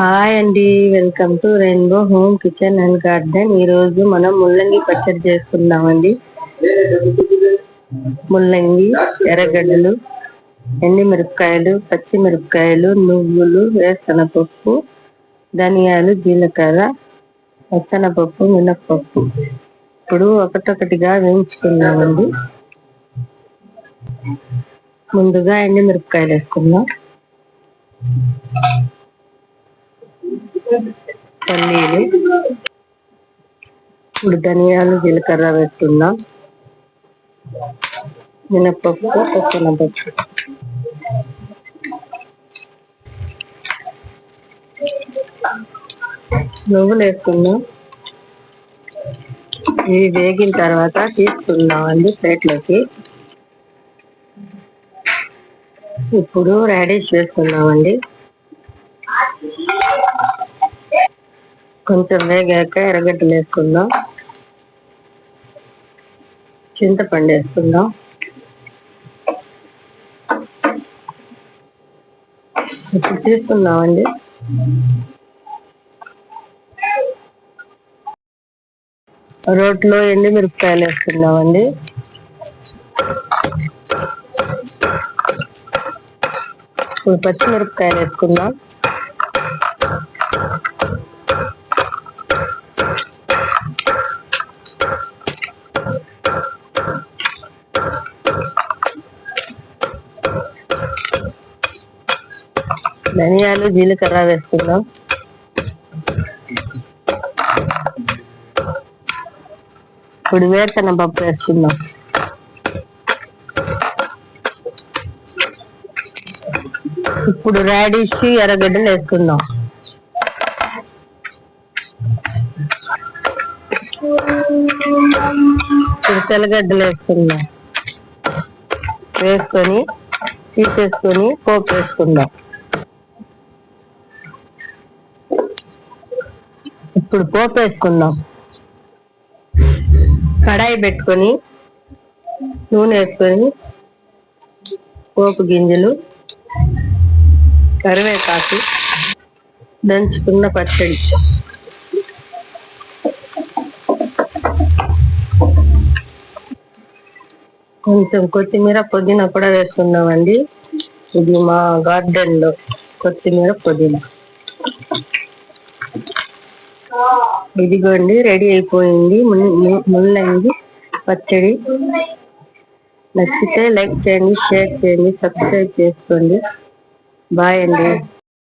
Hi అండి welcome to Rainbow Home Kitchen and Garden. ఈ రోజు మనం ముల్లంగి పచ్చడి చేసుకుందామండి. ముల్లంగి ఎర్రగడ్డలు ఎండిమిరపకాయలు పచ్చిమిరపకాయలు నువ్వులు వేరుశనగపప్పు ధనియాలు జీలకర్ర పచ్చనపప్పు మినప్పప్పు. ఇప్పుడు ఒకటొకటిగా వేయించుకున్నామండి ముందుగా ఎండి మిరపకాయలు వేసుకుందాం. పల్లీలు ఇప్పుడు ధనియాలు జీలకర్ర వేస్తున్నాం. మినప్పప్పు పచ్చనపప్పు నువ్వులు వేసుకుందాం ఇవి వేగిన తర్వాత తీసుకుందామండి ప్లేట్లోకి. ఇప్పుడు రాడిష్ వేసుకుందామండి కొంచెం వేగాక ఎర్రగడ్డలు వేసుకుందాం. చింతపండు వేసుకుందాం. ఇప్పుడు తీసుకుందామండి. రోట్లో ఎండి మిరపకాయలు వేసుకుందామండి. ఇప్పుడు పచ్చిమిరపకాయలు వేసుకుందాం. ధనియాలు జీలకర్ర వేసుకుందాం. ఇప్పుడు వేరుశనగ పప్పు వేసుకుందాం. ఇప్పుడు రాడిష్ ఎర్రగడ్డలు వేసుకుందాం. ఇప్పుడు తెల్లగడ్డలు వేసుకుందాం. వేసుకొని తీసేసుకొని పోపు వేసుకుందాం. ఇప్పుడు పోపు వేసుకుందాం కడాయి పెట్టుకొని నూనె వేసుకొని పోపు గింజలు కరివేపాకు దంచుకున్న పచ్చడి. కొంచెం కొత్తిమీర పుదీనా కూడా వేసుకుందామండి. ఇది మా గార్డెన్లో కొత్తిమీర పుదీనా. ఇదిగోండి రెడీ అయిపోయింది. ముల్లంగి పచ్చడి. నచ్చితే లైక్ చేయండి షేర్ చేయండి సబ్స్క్రైబ్ చేసుకోండి. బాయ్ అండి.